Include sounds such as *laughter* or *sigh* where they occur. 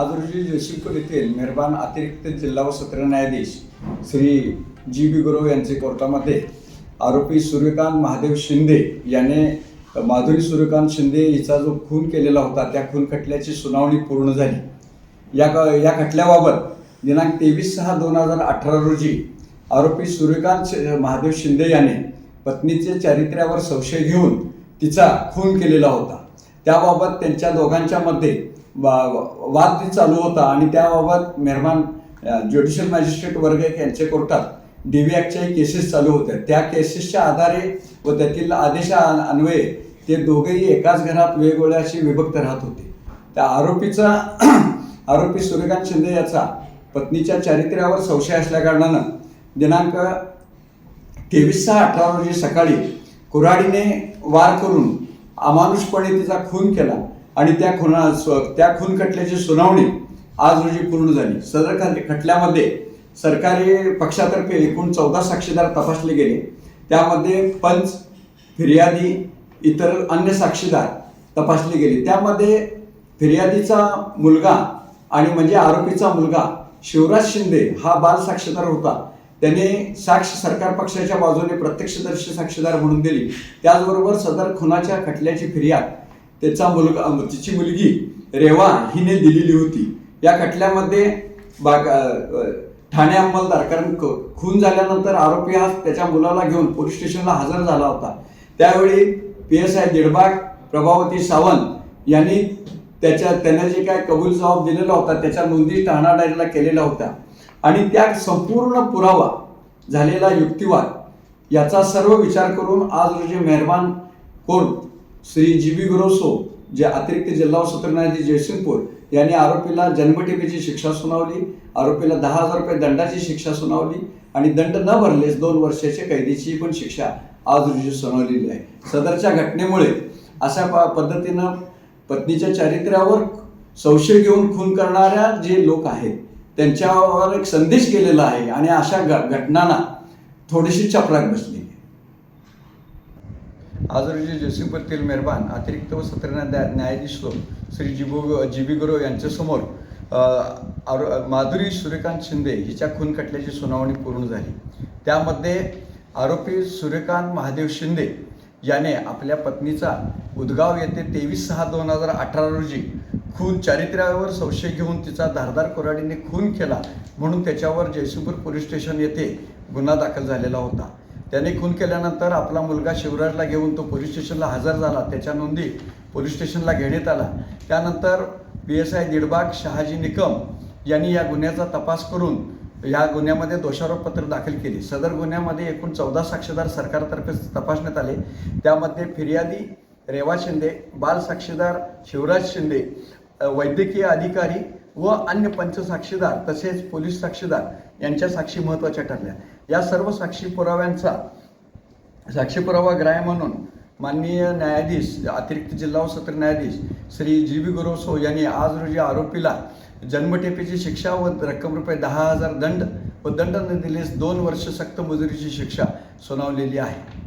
आज रोजी जयसिंगपूर येथील मेहरबान अतिरिक्त जिल्हा व सत्र न्यायाधीश श्री जी बी गुरव यांचे कोर्टामध्ये आरोपी सूर्यकांत महादेव शिंदे याने माधुरी सूर्यकांत शिंदे हिचा जो खून केलेला होता त्या खून खटल्याची सुनावणी पूर्ण झाली. या क या खटल्याबाबत दिनांक तेवीस सहा दोन हजार अठरा रोजी आरोपी सूर्यकांत शि- महादेव शिंदे याने पत्नीचे चारित्र्यावर संशय घेऊन तिचा खून केलेला होता. त्याबाबत त्यांच्या दोघांच्या मध्ये वाद चालू होता आणि त्याबाबत मेहरमान ज्युडिशियल मॅजिस्ट्रेट वर्ग एक यांच्या कोर्टात डी व्ही ॲक्टच्याही केसेस चालू होत्या त्या केसेसच्या आधारे व त्यातील आदेशा अन्वये ते दोघेही एकाच घरात वेगवेगळ्या अशी विभक्त राहत होते. त्या आरोपीचा *clears throat* आरोपी सूर्यकांत शिंदे याचा पत्नीच्या चारित्र्यावर संशय असल्याकारणानं दिनांक तेवीस सहा अठरा रोजी सकाळी कुऱ्हाडीने वार करून अमानुषपणे तिचा खून केला. आणि त्या खुना स्व- त्या खून खटल्याची सुनावणी आज रोजी पूर्ण झाली. सदर खटल्यामध्ये सरकारी पक्षातर्फे एकूण चौदा साक्षीदार तपासले गेले. त्यामध्ये पंच फिर्यादी इतर अन्य साक्षीदार तपासले गेले. त्यामध्ये फिर्यादीचा मुलगा आणि म्हणजे आरोपीचा मुलगा शिवराज शिंदे हा बाल साक्षीदार होता. त्याने साक्ष सरकार पक्षाच्या बाजूने प्रत्यक्षदर्शी साक्षीदार म्हणून दिली. त्याचबरोबर सदर खुनाच्या खटल्याची फिर्याद त्याचा मुलगा तिची मुलगी रेवा हिने दिलेली होती. या खटल्यामध्ये बाग ठाणे अंमलदार कारण खून झाल्यानंतर आरोपी हा त्याच्या मुलाला घेऊन पोलीस स्टेशनला हजर झाला होता. त्यावेळी P S I Didbag Prabhavati Sawant यांनी त्याच्या त्याने जे काय कबूल जबाब दिलेला होता त्याच्या नोंदी ठाणा डायरीला केलेल्या होत्या. आणि त्या संपूर्ण पुरावा झालेला युक्तिवाद याचा सर्व विचार करून आज रोजी मेहरबान court Shri G B Grosso जे अतिरिक्त जिल्हा सत्र न्यायाधीश जयसिंगपूर यांनी आरोपीला जन्मठेपेची शिक्षा सुनावली आरोपीला दहा हजार रुपये दंडाची शिक्षा सुनावली आणि दंड न भरलेस दोन वर्षाच्या कैदीची पण शिक्षा आज रोजी सुनावलेली आहे. सदरच्या घटनेमुळे अशा प- पद्धतीनं पत्नीच्या चारित्र्यावर संशय घेऊन खून करणाऱ्या जे लोक आहेत त्यांच्यावर एक संदेश गेलेला आहे आणि अशा घ- घटनांना थोडीशी चपराक बसली आहे. आज रोजी जयसिंगपूरतील मेहरबान अतिरिक्त व सत्र न्यायाधीश श्री जिबो जी बी गुरव यांच्यासमोर आरो माधुरी सूर्यकांत शिंदे हिच्या खून खटल्याची सुनावणी पूर्ण झाली. त्यामध्ये आरोपी सूर्यकांत महादेव शिंदे याने आपल्या पत्नीचा उदगाव येथे तेवीस सहा दोन हजार अठरा रोजी खून चारित्र्यावर संशय घेऊन तिचा धारदार कोराडीने खून केला म्हणून त्याच्यावर जयसिंगपूर पोलीस स्टेशन येथे गुन्हा दाखल झालेला होता. त्याने खून केल्यानंतर आपला मुलगा शिवराजला घेऊन तो पोलीस स्टेशनला हजर झाला. त्याच्या नोंदी पोलीस स्टेशनला घेण्यात आला. त्यानंतर P S I Didbag Shahaji Nikam यांनी या गुन्ह्याचा तपास करून या गुन्ह्यामध्ये दोषारोपपत्र दाखल केली. सदर गुन्ह्यामध्ये एकूण चौदा साक्षीदार सरकारतर्फे तपासण्यात आले. त्यामध्ये फिर्यादी रेवा शिंदे बाल साक्षीदार शिवराज शिंदे वैद्यकीय अधिकारी व अन्य पंच साक्षीदार तसेच पोलीस साक्षीदार यांच्या साक्षी महत्त्वाच्या ठरल्या. या सर्व साक्षी पुराव्यांचा साक्षी पुरावा ग्राह्य म्हणून माननीय न्यायाधीश अतिरिक्त जिल्हा व सत्र न्यायाधीश श्री जी बी गुरोसो यांनी आज रोजी आरोपीला जन्मठेपेची शिक्षा व रक्कम रुपये दहा हजार दंड व दंड न दिलेस दोन वर्ष सक्त मजुरीची शिक्षा सुनावलेली आहे.